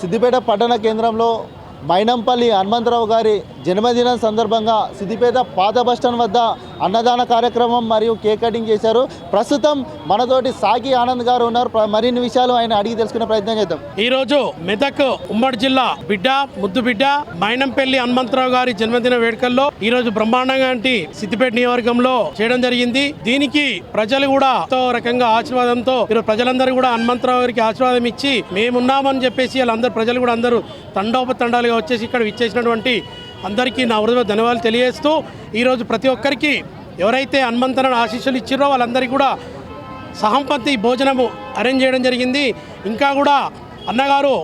సిద్దిపేట పట్టణ కేంద్రంలో మైనంపల్లి హనుమంతరావు గారి జన్మదినం సందర్భంగా సిద్దిపేట పాత బస్టాండ్ వద్ద అన్నదాన కార్యక్రమం మరియు కేక్ కటింగ్ చేశారు. ప్రస్తుతం మనతోటి సాకి ఆనంద్ గారు ఉన్నారు. ప్ర- మరిన్ని విషయాలు ఆయన అడిగి తెలుసుకునే ప్రయత్నం చేద్దాం. ఈ రోజు మెదక్ ఉమ్మడి జిల్లా బిడ్డ ముద్దు బిడ్డ మైనంపల్లి హనుమంతరావు గారి జన్మదిన వేడుకల్లో ఈ రోజు బ్రహ్మాండంగా సిద్దిపేట నియోజకవర్గంలో చేయడం జరిగింది. దీనికి ప్రజలు కూడా ఎంతో రకంగా ఆశీర్వాదంతో ఈరోజు ప్రజలందరూ కూడా హనుమంతరావు గారికి ఆశీర్వాదం ఇచ్చి మేమున్నామని చెప్పేసి వాళ్ళందరూ ప్రజలు కూడా అందరూ తండోపతండాలుగా వచ్చేసి ఇక్కడ ఇచ్చేసినటువంటి అందరికీ నా హృదయ ధన్యవాదాలు తెలియజేస్తూ ఈరోజు ప్రతి ఒక్కరికి ఎవరైతే హనుమంతరావు ఆశీస్సులు ఇచ్చారో వాళ్ళందరికీ కూడా సహంపతి భోజనము అరేంజ్ చేయడం జరిగింది. ఇంకా కూడా అన్నగారు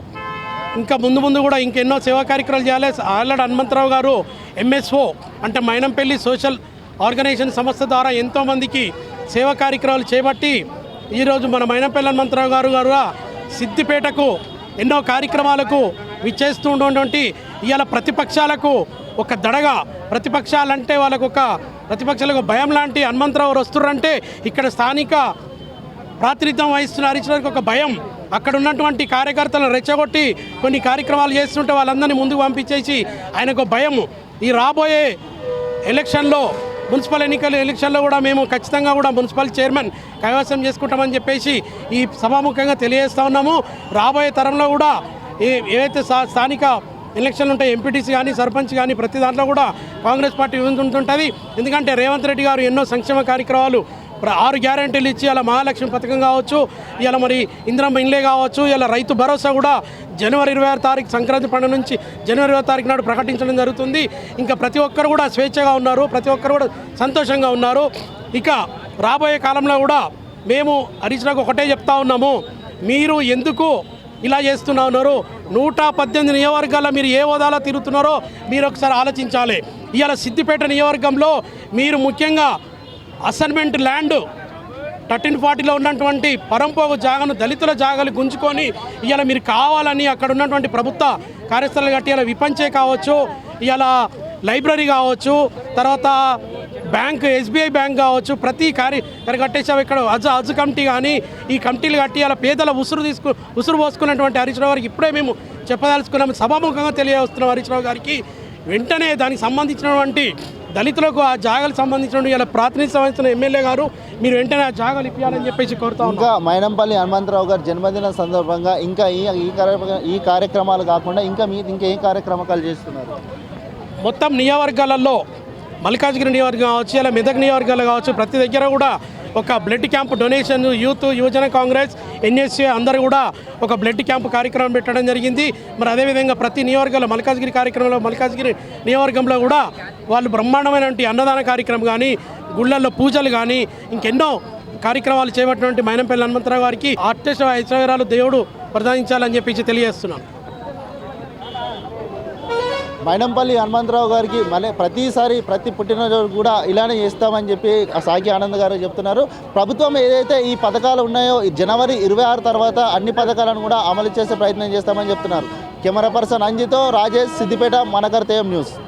ఇంకా ముందు ముందు కూడా ఇంకెన్నో సేవా కార్యక్రమాలు చేయాలి. ఆల్లడి హనుమంతరావు గారు ఎంఎస్ఓ అంటే మైనంపల్లి సోషల్ ఆర్గనైజేషన్ సంస్థ ద్వారా ఎంతోమందికి సేవా కార్యక్రమాలు చేపట్టి ఈరోజు మన మైనంపల్లి హనుమంతరావు గారు గారు సిద్దిపేటకు ఎన్నో కార్యక్రమాలకు విచ్చేస్తూ ఉన్నటువంటి ఇవాళ ప్రతిపక్షాలకు ఒక దడగా ప్రతిపక్షాలంటే వాళ్ళకు ఒక ప్రతిపక్షాలకు భయం లాంటి హనుమంతరావు వస్తున్నారంటే ఇక్కడ స్థానిక ప్రాతినిధ్యం వహిస్తున్న హరీష్ ఒక భయం. అక్కడ ఉన్నటువంటి కార్యకర్తలను రెచ్చగొట్టి కొన్ని కార్యక్రమాలు చేస్తుంటే వాళ్ళందరినీ ముందుకు పంపించేసి ఆయనకు ఒక భయం. ఈ రాబోయే ఎలక్షన్లో మున్సిపల్ ఎన్నికల ఎలక్షన్లో కూడా మేము ఖచ్చితంగా కూడా మున్సిపల్ చైర్మన్ కైవసం చేసుకుంటామని చెప్పేసి ఈ సభాముఖంగా తెలియజేస్తూ ఉన్నాము. రాబోయే తరంలో కూడా ఏ ఏవైతే స్థానిక ఎలక్షన్లు ఉంటాయి ఎంపీటీసీ కానీ సర్పంచ్ కానీ ప్రతి దాంట్లో కూడా కాంగ్రెస్ పార్టీ ఉంటుంటుంది. ఎందుకంటే రేవంత్ రెడ్డి గారు ఎన్నో సంక్షేమ కార్యక్రమాలు ఆరు గ్యారంటీలు ఇచ్చి ఇలా మహాలక్ష్మి పథకం కావచ్చు ఇలా మరి ఇందిరమ్మ ఇండ్లే కావచ్చు ఇలా రైతు భరోసా కూడా జనవరి ఇరవై ఆరు తారీఖు సంక్రాంతి పండుగ నుంచి జనవరి ఇరవై తారీఖు నాడు ప్రకటించడం జరుగుతుంది. ఇంకా ప్రతి ఒక్కరు కూడా స్వేచ్ఛగా ఉన్నారు ప్రతి ఒక్కరు కూడా సంతోషంగా ఉన్నారు. ఇక రాబోయే కాలంలో కూడా మేము హరీష్ ఒకటే చెప్తా ఉన్నాము మీరు ఎందుకు ఇలా చేస్తున్నా ఉన్నారు? నూట పద్దెనిమిది నియోజకవర్గాల్లో మీరు ఏ హోదాలో తిరుగుతున్నారో మీరు ఒకసారి ఆలోచించాలి. ఇవాళ సిద్దిపేట నియోజకవర్గంలో మీరు ముఖ్యంగా అసైన్మెంట్ ల్యాండ్ థర్టీన్ ఫార్టీలో ఉన్నటువంటి పరంపోగు జాగను దళితుల జాగాలు గుంజుకొని ఇవాళ మీరు కావాలని అక్కడ ఉన్నటువంటి ప్రభుత్వ కార్యస్థలాలు కట్టి ఇలా విపంచే కావచ్చు. ఇలా లైబ్రరీ కావచ్చు తర్వాత బ్యాంక్ ఎస్బీఐ బ్యాంక్ కావచ్చు ప్రతి కార్య ఇక్కడ కట్టేసావు ఇక్కడ. అజ్ అజ్ కమిటీ కానీ ఈ కమిటీలు కట్టి అలా పేదల ఉసురు తీసుకు ఉసురు పోసుకున్నటువంటి హరీష్ రావు గారికి ఇప్పుడే మేము చెప్పదలుచుకున్నాము. సభాముఖంగా తెలియవస్తున్నాం హరీష్ రావు గారికి వెంటనే దానికి సంబంధించినటువంటి దళితులకు ఆ జాగాలకు సంబంధించిన ఇలా ప్రాతినిధ్యం వహిస్తున్న ఎమ్మెల్యే గారు మీరు వెంటనే ఆ జాగాలు ఇప్పించాలని చెప్పేసి కోరుతా ఇంకా మైనంపల్లి హనుమంతరావు గారి జన్మదిన సందర్భంగా ఇంకా ఈ ఈ ఈ కార్యక్రమాలు కాకుండా ఇంకా మీ ఇంకా ఏ కార్యక్రమాలు చేస్తున్నారు? మొత్తం నియోజకవర్గాలలో మల్కాజ్గిరి నియోజకవర్గం కావచ్చు ఇలా మెదక్ నియోజకవర్గాలు కావచ్చు ప్రతి దగ్గర కూడా ఒక బ్లడ్ క్యాంప్ డొనేషన్ యూత్ యువజన కాంగ్రెస్ ఎన్ఎస్సీ అందరూ కూడా ఒక బ్లడ్ క్యాంప్ కార్యక్రమం పెట్టడం జరిగింది. మరి అదేవిధంగా ప్రతి నియోజకవర్గంలో మల్కాజ్గిరి కార్యక్రమంలో మల్కాజ్గిరి నియోజకవర్గంలో కూడా వాళ్ళు బ్రహ్మాండమైనటువంటి అన్నదాన కార్యక్రమం కానీ గుళ్ళల్లో పూజలు కానీ ఇంకెన్నో కార్యక్రమాలు చేపట్టినటువంటి మైనంపల్లి హనుమంతరావు గారికి ఆర్టిస్ట్ ఐశ్వర్యాలు దేవుడు ప్రదానించాలని చెప్పేసి తెలియజేస్తున్నాను. మైనంపల్లి హనుమంతరావు గారికి మళ్ళీ ప్రతిసారి ప్రతి పుట్టినరోజు కూడా ఇలానే చేస్తామని చెప్పి సాకి ఆనంద్ గారు చెప్తున్నారు. ప్రభుత్వం ఏదైతే ఈ పథకాలు ఉన్నాయో జనవరి ఇరవై ఆరు తర్వాత అన్ని పథకాలను కూడా అమలు చేసే ప్రయత్నం చేస్తామని చెప్తున్నారు. కెమెరా పర్సన్ అంజితో రాజేష్ సిద్దిపేట మనకర్తేయం న్యూస్.